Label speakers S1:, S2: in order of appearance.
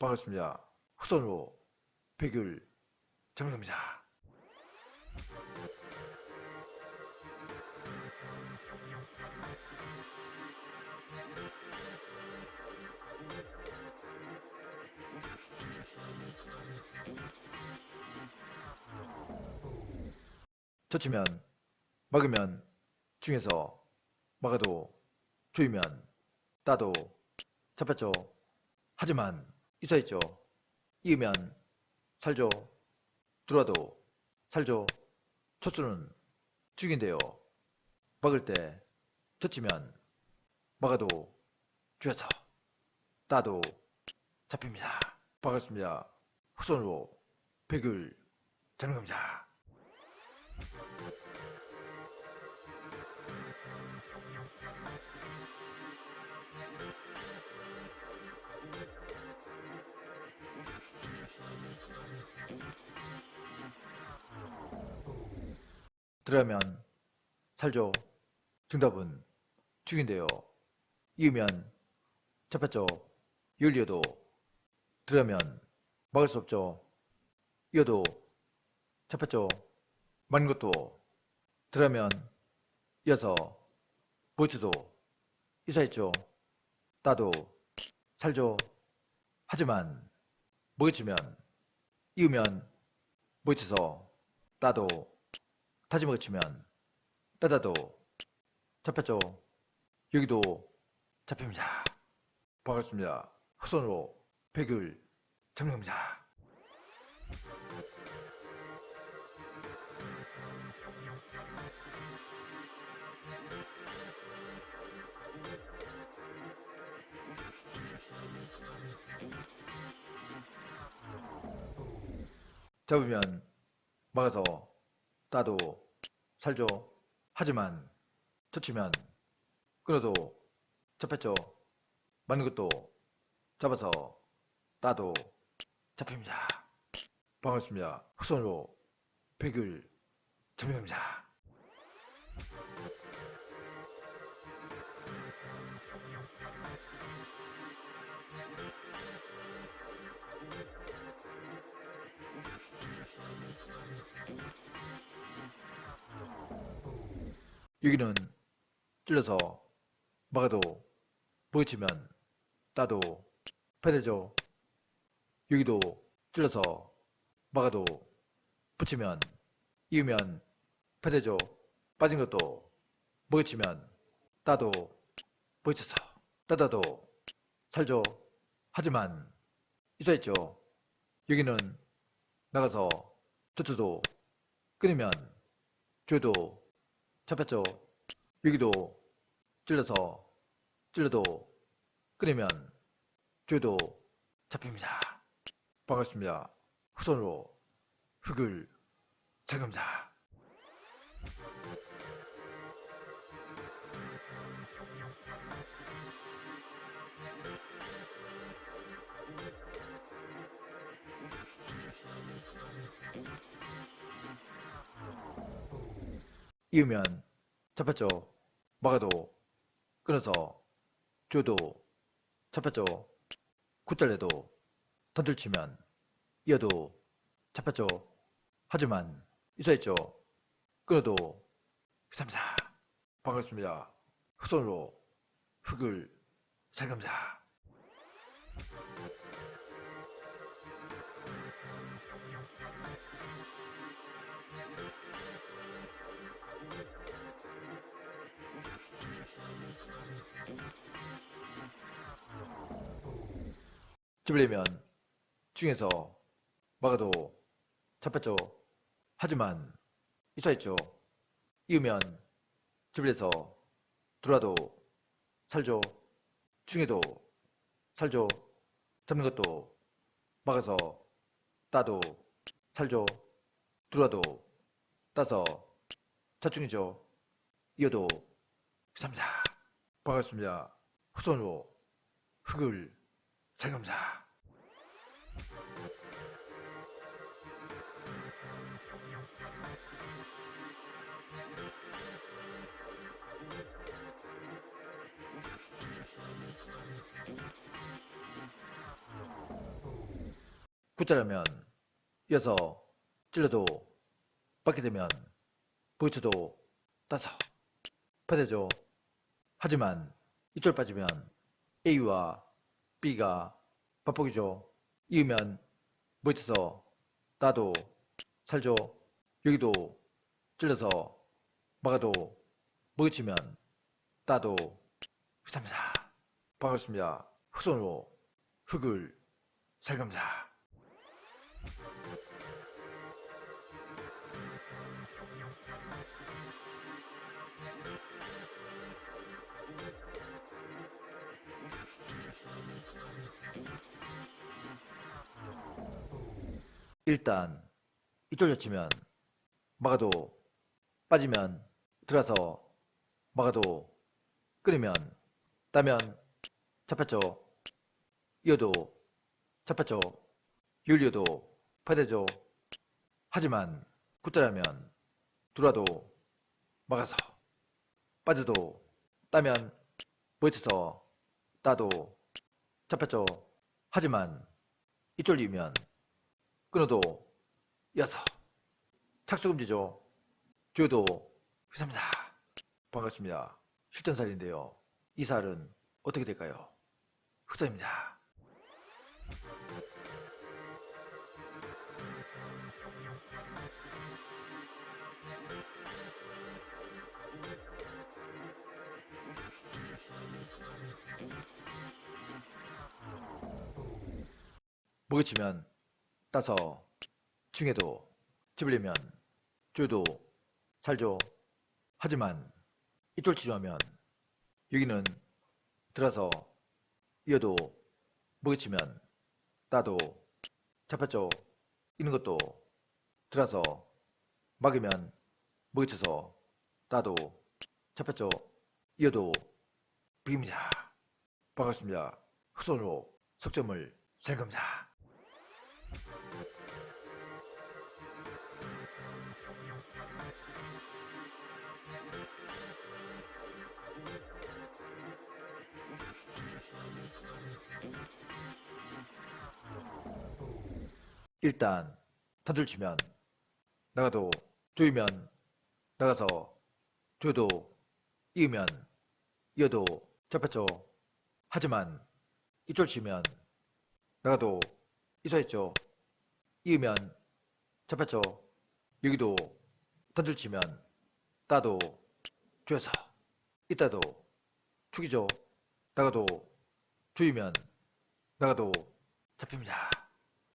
S1: 반갑습니다. 후손으로 백율 정명입니다. 젖히면 막으면 중에서 막아도 조이면 따도 잡혔죠. 하지만 이사했죠. 이으면 살죠. 들어와도 살죠. 초수는 죽인데요. 막을 때 젖히면 막아도 죽여서 따도 잡힙니다. 반갑습니다. 후손으로 백을 잡는 겁니다. 들어가면 살죠. 정답은 죽인데요. 이으면 잡혔죠. 열리어도 들어가면 막을 수 없죠. 이어도 잡혔죠. 막는 것도 들어가면 이어서 보이츠도 이사했죠. 따도 살죠. 하지만 먹이치면 이으면 먹이쳐서 따도 다시 먹이치면 따다도 잡혔죠. 여기도 잡힙니다. 반갑습니다. 후손으로 백을 정명입니다. 잡으면 막아서 따도 살죠. 하지만 터치면 끊어도 잡혔죠. 맞는 것도 잡아서 따도 잡힙니다. 반갑습니다. 후손으로 백을 점령합니다. 여기는 찔러서 막아도 부딪히면 따도 패되죠. 여기도 찔러서 막아도 붙이면 이으면 패되죠. 빠진 것도 부딪히면 따도 부딪혀서 따다도 살죠. 하지만 있어 있죠. 여기는 나가서 투투도 끊으면 줘도 잡혔죠. 여기도 찔러서 찔러도 끊으면 줘도 잡힙니다. 반갑습니다. 후손으로 흙을 생깁니다. 이으면 잡혔죠. 막아도 끊어서 줘도 잡혔죠. 굿잘래도 던들치면 이어도 잡혔죠. 하지만 있어있죠. 끊어도 감사합니다. 반갑습니다. 후손으로 흙을 살갑니 다. 집으려면 중에서 막아도 잡혔죠. 하지만 있어있죠. 이으면 집에서 들어와도 살죠. 중에도 살죠. 잡는 것도 막아서 따도 살죠. 들어와도 따서 자충이죠. 이어도 감사합니다. 반갑습니다. 후손으로 흙을 생각합 붙자라면 이어서 찔러도 받게 되면 보이쳐도 따서 받아죠. 하지만 이쪽 빠지면 A와 B가 밥복이죠. 이으면 보이쳐서 나도 살죠. 여기도 찔러서 막아도 먹이치면 따도 흡삽니다. 반갑습니다. 흑손으로 흙을 살갑니다. 일단 이쪽 젖히면 막아도 빠지면 들어서 막아도 끓이면 따면 잡혔죠. 이어도 잡혔죠. 윤리어도 파되죠. 하지만 굳자라면 들어와도 막아서 빠져도 따면 보이쳐서 따도 잡혔죠. 하지만 이쫄리면 끊어도 이어서 착수금지죠. 조여도 회사입니다. 반갑습니다. 실전살인데요. 이 살은 어떻게 될까요? 흑사입니다. 먹이치면 따서 중에도 집으려면 줘도 살죠. 하지만 이쪽 치료하면 여기는 들어서 이어도 먹이치면 따도 잡혔죠. 있는 것도 들어서 막으면 먹이쳐서 따도 잡혔죠. 이어도 비깁니다. 반갑습니다. 흑손으로 석점을 셀 겁니다. 일단 단줄 치면 나가도 조이면 나가서 조여도 이으면 이어도 잡혔죠. 하지만 이쪽 치면 나가도 이소했죠. 이으면 잡혔죠. 여기도 단줄 치면 따도 조여서 이따도 축이죠. 나가도 조이면 나가도 잡힙니다.